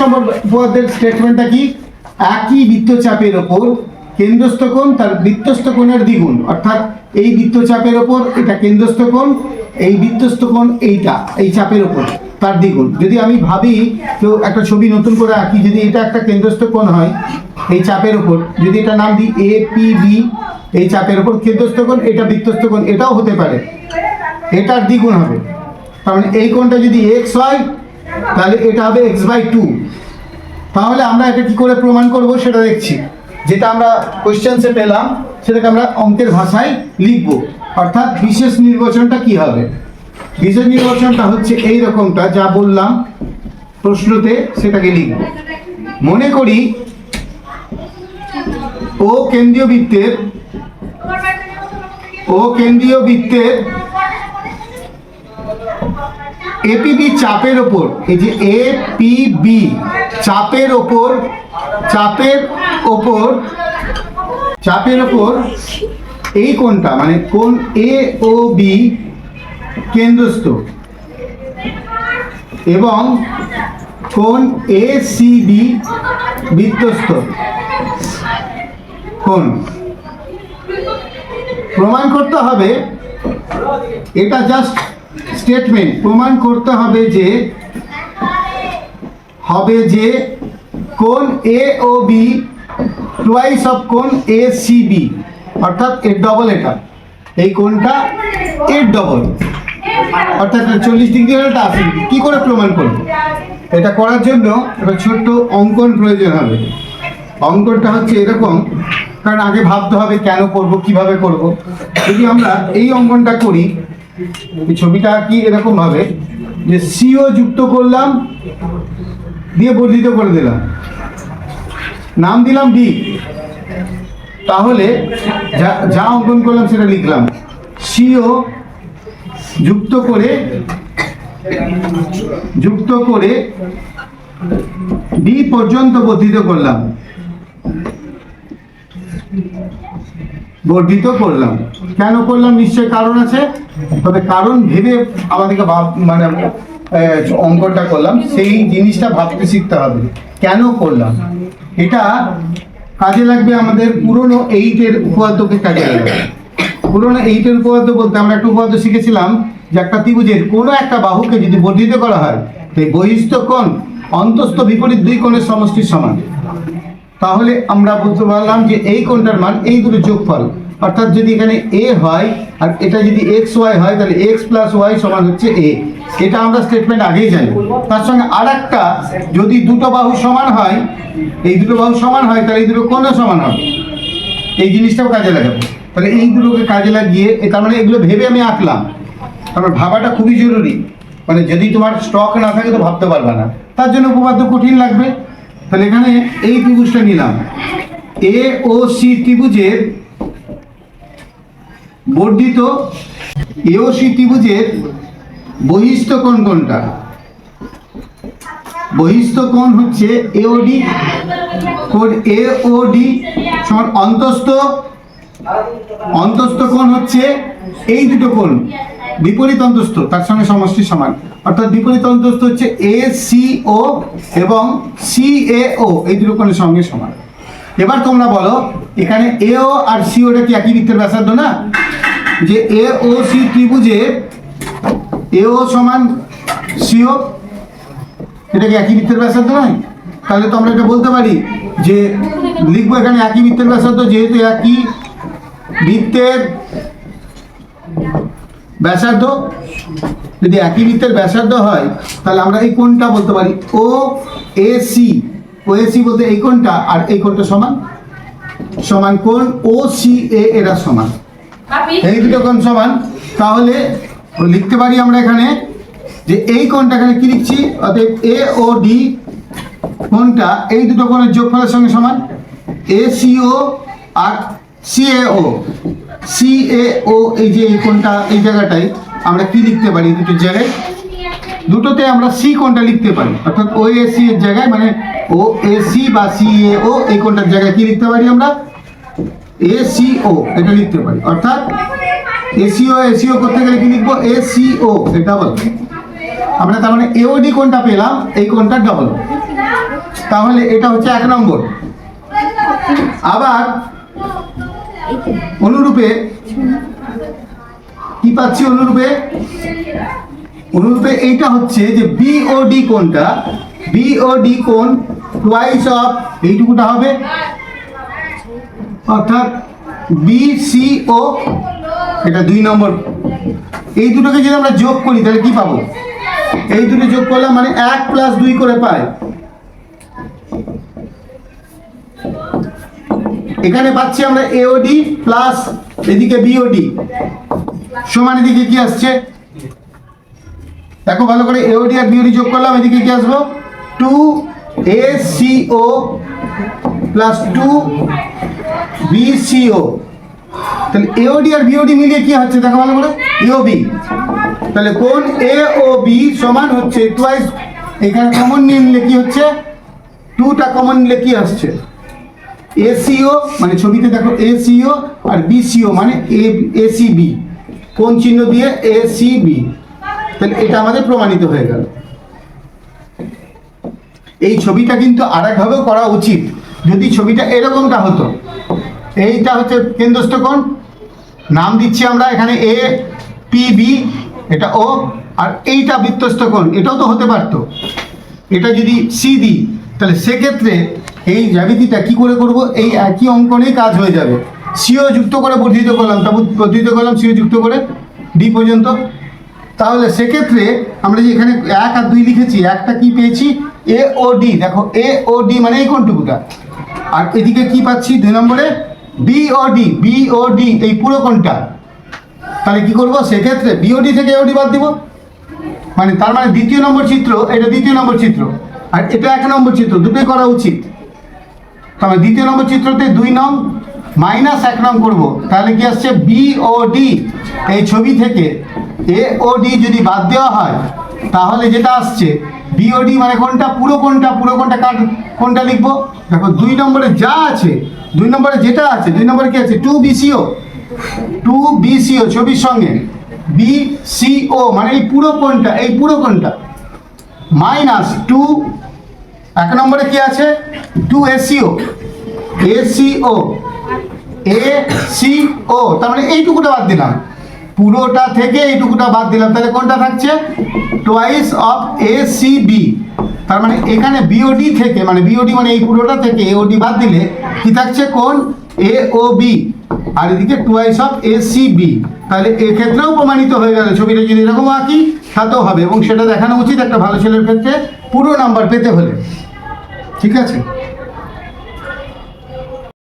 নম্বর উপপাদ্যের স্টেটমেন্টটা কি? একই বৃত্তচাপের ওপর কেন্দ্রস্থ কোণ তার বৃত্তস্থ কোণের দ্বিগুণ। অর্থাৎ এই বৃত্তচাপের ওপর এটা কেন্দ্রস্থ কোণ, এই বৃত্তস্থ কোণ এইটা, এই চাপের ওপর তার দ্বিগুণ। যদি আমি ভাবি কেউ একটা ছবি নতুন করে আঁকি, যদি এটা একটা কেন্দ্রস্থ কোণ হয়, এই চাপের ওপর, যদি এটা নাম দিই এ পি বি এই চাপের ওপর কেন্দ্রস্থ কোণ, এটা বৃত্তস্থ কোণ, এটাও হতে পারে। এটার দ্বিগুণ হবে। তার মানে এই কোণটা যদি এক্স হয় তাহলে এটা হবে এক্স বাই টু তাহলে আমরা এটা কি করে প্রমাণ করব সেটা দেখছি। যেটা আমরা কোশ্চেন্সে পেলাম, সেটাকে আমরা অঙ্কের ভাষায় লিখব। অর্থাৎ বিশেষ নির্বাচনটা কি হবে? বিশেষ নির্বাচনটা হচ্ছে এই রকমটা, যা বললাম প্রশ্নতে সেটাকে লিখব। মনে করি ও কেন্দ্রীয় বৃত্তের, ও কেন্দ্রীয় বৃত্তের এপিবি চাপের ওপর, এই যে এ পি বি চাপের ওপর চাপের ওপর চাপের ওপর, এই কোনটা মানে কোন এ ও বি কেন্দ্রস্থ। এবং কোন এ সি বি বৃত্তস্থ কোন প্রমাণ করতে হবে, এটা জাস্ট স্টেটমেন্ট প্রমাণ করতে হবে যে হবে যে কোন A O B twice of কোন এ সি বি অর্থাৎ এর ডবল এটা। এই কোনটা এর ডবল অর্থাৎ চল্লিশ ডিগ্রি হলে এটা আশি ডিগ্রি কী করে প্রমাণ করব? এটা করার জন্য একটা ছোট্ট অঙ্কন প্রয়োজন হবে। অঙ্কনটা হচ্ছে এরকম, কারণ আগে ভাবতে হবে কেন করব, কীভাবে করব। যদি আমরা এই অঙ্কনটা করি এই ছবিটা কি এরকম ভাবে? যে সিও যুক্ত করলাম, দিয়ে বর্ধিত করে দিলাম। নাম দিলাম ডি তাহলে যা যা অঙ্কন করলাম সেটা লিখলাম। সিও যুক্ত করে যুক্ত করে ডি পর্যন্ত বর্ধিত করলাম। বর্ধিত করলাম। কেন করলাম? নিশ্চয় কারণ আছে। তবে কারণ ভেবে আমাদেরকে ভাব মানে আহ, অঙ্কনটা করলাম। সেই জিনিসটা ভাবতে শিখতে হবে। কেন করলাম? এটা কাজে লাগবে আমাদের পুরনো এইটের উপপাদ্যকে কাজে লাগবে। পুরনো এইটের উপপাদ্য বলতে আমরা একটা উপপাদ্য শিখেছিলাম যে একটা ত্রিভুজের কোনো একটা বাহুকে যদি বর্ধিত করা হয় তো এই বহিস্থ কোণ অন্তস্থ বিপরীত দুই কোণের সমষ্টির সমান। তাহলে আমরা বুঝতে পারলাম যে এই কোনটার মান, এই দুটো যোগফল। অর্থাৎ যদি এখানে এ হয়, আর এটা যদি এক্স ওয়াই হয়, তাহলে এক্স প্লাস ওয়াই সমান হচ্ছে এ এটা আমরা স্টেটমেন্ট আগেই জানি। তার সঙ্গে আর একটা যদি দুটো বাহু সমান হয়, এই দুটো বাহু সমান হয়, তাহলে এই দুটো কোণও সমান হবে? এই জিনিসটাও কাজে লাগাবো। তাহলে এই দুটোকে কাজে লাগিয়ে তার মানে এগুলো ভেবে আমি আঁকলাম। তারপর ভাবাটা খুবই জরুরি। মানে যদি তোমার স্টক না থাকে তো ভাবতে পারবে না। তার জন্য উপপাদ্য কঠিন লাগবে। তাহলে এখানে এই ত্রিভুজটা নিলাম। এ ও সি ত্রিভুজের বর্ধিত এ ও সি ত্রিভুজের বহিস্থ কোণ কোনটা বহিস্থ কোণ হচ্ছে এ এওডি কোড এ ও ডি সমান অন্তস্থ অন্তস্থ কোণ হচ্ছে এই দুটো কোণ। বিপরীত অন্তস্থ তার সঙ্গে সমষ্টি সমান। অর্থাৎ বিপরীত অন্তস্থ হচ্ছে এ সি ও এবং সি এ ও এই দুটো কোণের সঙ্গে সমান। এবার তোমরা বলো, এখানে এ ও আর সি ওটা কি একই বৃত্তের ব্যাসার্ধ না? যে এ ও সি ত্রিভুজে এ ও সমান সিও এটা কি একই বৃত্তের ব্যাসার্ধ নয়? তাহলে তো আমরা এটা বলতে পারি যে, লিখব এখানে একই বৃত্তের ব্যাসার্ধ যেহেতু একই বৃত্তের ব্যাসার্ধ? যদি একই বৃত্তের ব্যাসার্ধ হয় তাহলে আমরা এই কোণটা বলতে পারি ও এ সি ও এ সি বলতে এই কোণটা আর এই কোণটা সমান? সমান কোণ ও সি এ এরা সমান। এই দুটো কোণ সমান। তাহলে লিখতে পারি আমরা এখানে যে এই কোণটা এখানে কি লিখছি? অতএব এ ও ডি কোণটা এই দুটো কোণের যোগফলের সঙ্গে সমান। A C O R C A C A O এই যে এই কোণটা এই জায়গাটায় আমরা কি লিখতে পারি? দুটো জায়গায়? দুটোতে আমরা সি কোণটা লিখতে পারি? অর্থাৎ ও এ সি এর জায়গায় মানে ও এ সি বা সি এ ও এই কোণটার জায়গায় কি লিখতে পারি আমরা? এ সি ও এটা লিখতে পারি। অর্থাৎ এসিও এসিও করতে গেলে কি লিখব? এসিও এটা বল। আমরা তার মানে এওডি কোনটা পেলাম? এই কোনটা ডবল তাহলে এটা হচ্ছে এক নম্বর। আবার অনুরূপে কি পাচ্ছি অনুরূপে? অনুরূপে এইটা হচ্ছে যে বিওডি কোনটা বিওডি কোন টুয়াইস অফ এইটুকুটা হবে? অর্থাৎ বিসিও এটা দুই নম্বর। এই দুটোকে যদি আমরা যোগ করি, তাহলে কি পাবো? এই দুটো যোগ করলাম মানে এক প্লাস দুই করে পাই। এখানে পাচ্ছি আমরা এওডি প্লাস এদিকে বিওডি সমান এদিকে কি আসছে? দেখো ভালো করে এওডি আর বিওডি যোগ করলাম, এদিকে কি আসব two A CO plus two BCO তাহলে এওডি আর বিওডি মিলিয়ে কি হচ্ছে? দেখো ভালো করে ইওবি তাহলে কোন এ ও বি সমান হচ্ছে? টুয়াইস এখানে কমন নিয়ে নিলে কি হচ্ছে? টুটা কমন নিলে কি আসছে? এসিও মানে ছবিতে দেখো এসিও আর বিসিও মানে এ, এসিবি। কোন চিহ্ন দিয়ে? এসিবি। তাহলে এটা আমাদের প্রমাণিত হয়ে গেল। এই ছবিটা কিন্তু আরেকভাবেও করা উচিত। যদি ছবিটা এরকমটা হতো। এইটা হচ্ছে কেন্দ্রস্থ কোণ। নাম দিচ্ছি আমরা এখানে এ, পি, বি, এটা ও, আর এইটা বৃত্তস্থ কোণ। এটাও তো হতে পারতো। এটা যদি সি দিই, তাহলে সেক্ষেত্রে এই জ্যামিতিটা কি করে করব? এই একই অঙ্কনেই কাজ হয়ে যাবে। সিও যুক্ত করে বর্ধিত করলাম, তারপর বর্ধিত করলাম, সিও যুক্ত করে ডি পর্যন্ত। তাহলে সেক্ষেত্রে আমরা যে এখানে এক আর দুই লিখেছি, একটা কি পেয়েছি? A O D. দেখো, এ ও ডি মানে এই কোনটুকুটা? আর এদিকে কি পাচ্ছি? দুই নম্বরে B O D, B O D, এই পুরো কোনটা তাহলে কি করব? সেক্ষেত্রে বিওডি থেকে এওডি বাদ দিব। মানে তার মানে দ্বিতীয় নম্বর চিত্র, এটা দ্বিতীয় নম্বর চিত্র। আর এটা এক নম্বর চিত্র, দুটোই করা উচিত। তবে দ্বিতীয় নম্বর চিত্রতে দুই নং মাইনাস এক নং করব। তাহলে কি আসছে? বি ও ডি এই ছবি থেকে এ ও ডি যদি বাদ দেওয়া হয়, তাহলে যেটা আসছে? বিওডি মানে কোনটা? পুরো কোনটা? পুরো কোনটা কার, কোনটা লিখব? দেখো, দুই নম্বরে যা আছে, দুই নম্বরে যেটা আছে, দুই নম্বরে কি আছে? টু বিসিও টু বিসিও ছবির সঙ্গে। বিসিও মানে এই পুরো কোনটা? এই পুরো কোনটা? মাইনাস টু এক নম্বরে কি আছে? Two ACO ACO A C O তার মানে এইটুকুটা বাদ দিলাম। পুরোটা থেকে এইটুকুটা বাদ দিলাম। তাহলে কোনটা থাকছে? Twice of A C B তার মানে এখানে বিওডি থেকে মানে বিওডি মানে এই পুরোটা থেকে এওডি বাদ দিলে কি থাকছে কোন? এ ও বি আর এদিকে twice of A C B তাহলে এক্ষেত্রেও প্রমাণিত হয়ে গেল। ছবিটা যদি এরকম আঁকি, তাতেও হবে। এবং সেটা দেখানো উচিত একটা ভালো ছেলের ক্ষেত্রে পুরো নাম্বার পেতে হলে। ঠিক আছে?